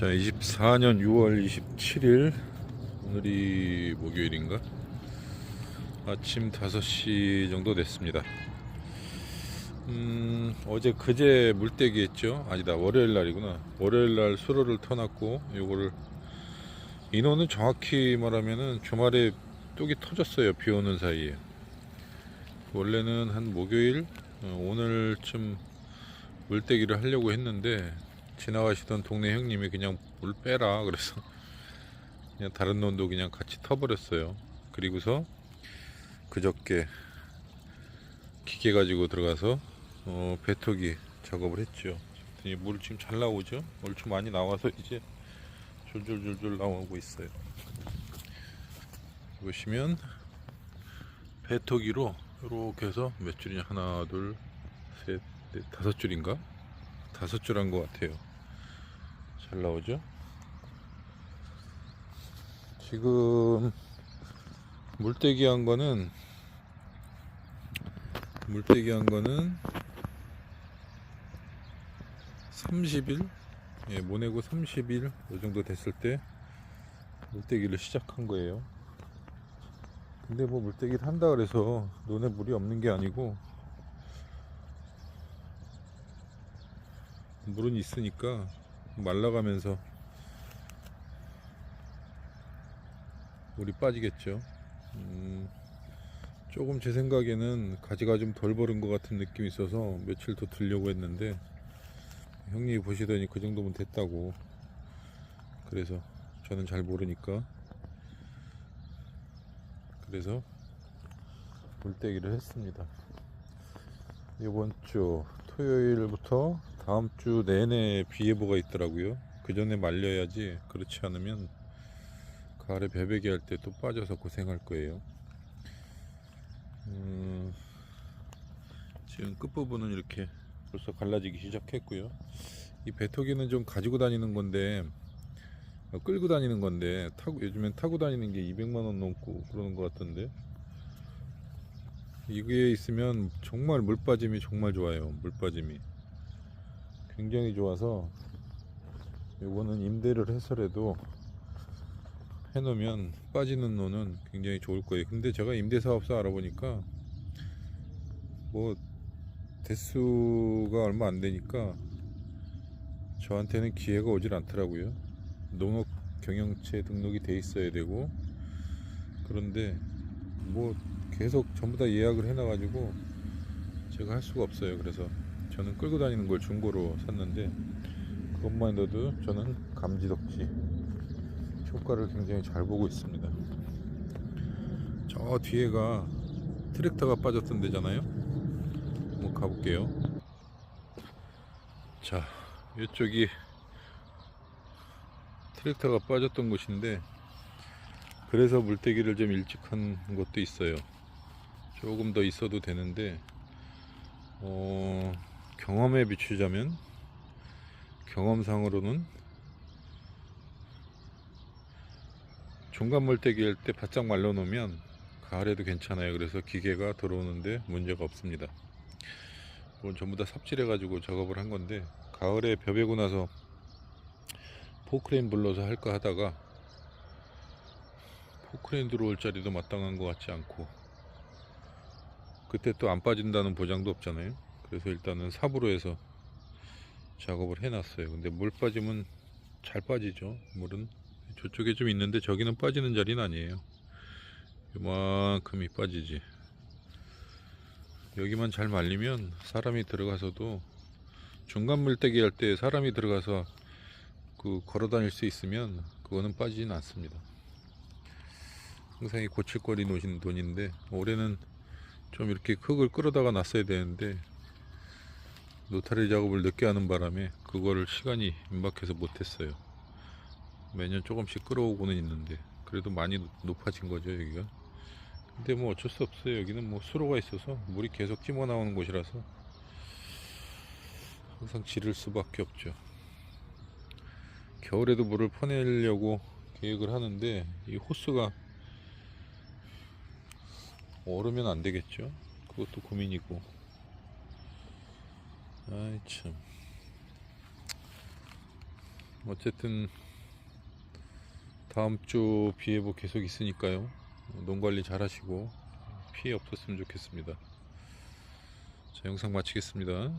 자, 24년 6월 27일 오늘이 목요일인가? 아침 5시 정도 됐습니다. 음, 어제 그제 물떼기 했죠? 아니다, 월요일 날이구나. 월요일 날 수로를 터놨고, 요거를 인원은 정확히 말하면은 주말에 뚝이 터졌어요. 비 오는 사이에. 원래는 한 목요일 어, 오늘쯤 물떼기를 하려고 했는데 지나가시던 동네 형님이 그냥 물 빼라 그래서 그냥 다른 놈도 그냥 같이 터버렸어요. 그리고서 그저께 기계 가지고 들어가서 어, 배터기 작업을 했죠. 물 지금 잘 나오죠? 얼추 많이 나와서 이제 줄줄줄줄 나오고 있어요. 보시면 배터기로 이렇게 해서 몇 줄이냐 하나 둘셋 넷 다섯 줄인가 다섯 줄 한 것 같아요 잘 나오죠? 지금 물떼기 한 거는 물떼기 한 거는 30일? 예, 모내고 30일 이 정도 됐을 때 물떼기를 시작한 거예요. 근데 뭐 물떼기를 한다 그래서 논에 물이 없는 게 아니고 물은 있으니까 말라가면서 물이 빠지겠죠. 음, 조금 제 생각에는 가지가 좀 덜 버른 것 같은 느낌이 있어서 며칠 더 들려고 했는데 형님이 보시더니 그 정도면 됐다고 그래서 저는 잘 모르니까 그래서 물떼기를 했습니다. 이번 주 토요일부터 다음 주 내내 비 예보가 있더라고요. 그 전에 말려야지 그렇지 않으면 가을에 배배기 할 때 또 빠져서 고생할 거예요. 음, 지금 끝부분은 이렇게 벌써 갈라지기 시작했고요. 이 배터기는 좀 가지고 다니는 건데 어, 끌고 다니는 건데 타고 요즘엔 타고 다니는 게 200만 원 넘고 그러는 것 같던데 이게 있으면 정말 물 빠짐이 정말 좋아요 물 빠짐이 굉장히 좋아서 요거는 임대를 해서라도 해놓으면 빠지는 노는 굉장히 좋을 거예요 근데 제가 임대사업소 알아보니까 뭐 대수가 얼마 안 되니까 저한테는 기회가 오질 않더라고요 농업 경영체 등록이 돼 있어야 되고 그런데 뭐 계속 전부 다 예약을 해놔 가지고 제가 할 수가 없어요. 그래서 저는 끌고 다니는 걸 중고로 샀는데 그것만 해도 저는 감지덕지 효과를 굉장히 잘 보고 있습니다. 저 뒤에가 트랙터가 빠졌던 데잖아요. 한번 가볼게요. 자, 이쪽이 트랙터가 빠졌던 곳인데 그래서 물떼기를 좀 일찍 한 것도 있어요. 조금 더 있어도 되는데 어, 경험에 비추자면 경험상으로는 중간 물떼기 할 때 바짝 말려 놓으면 가을에도 괜찮아요. 그래서 기계가 들어오는데 문제가 없습니다. 이건 전부 다 삽질해 가지고 작업을 한 건데 가을에 벼베고 나서 포크레인 불러서 할까 하다가 포크레인 들어올 자리도 마땅한 것 같지 않고 그때 또 안 빠진다는 보장도 없잖아요 그래서 일단은 삽으로 해서 작업을 해놨어요. 근데 물 빠지면 잘 빠지죠. 물은 저쪽에 좀 있는데 저기는 빠지는 자리는 아니에요. 요만큼이 빠지지. 여기만 잘 말리면 사람이 들어가서도 중간 물떼기 할 때 사람이 들어가서 그 걸어 다닐 수 있으면 그거는 빠지진 않습니다. 항상 이 고칠거리 놓으신 돈인데 올해는 좀 이렇게 흙을 끌어다가 놨어야 되는데 노타리 작업을 늦게 하는 바람에 그거를 시간이 임박해서 못했어요. 매년 조금씩 끌어오고는 있는데 그래도 많이 높아진 거죠 여기가. 근데 뭐 어쩔 수 없어요. 여기는 뭐 수로가 있어서 물이 계속 찜어 나오는 곳이라서 항상 지를 수밖에 없죠. 겨울에도 물을 퍼내려고 계획을 하는데 이 호스가 얼으면 안 되겠죠. 그것도 고민이고. 아이 참. 어쨌든 다음 주 비 예보 계속 있으니까요. 농 관리 잘 하시고 피해 없었으면 좋겠습니다. 자, 영상 마치겠습니다.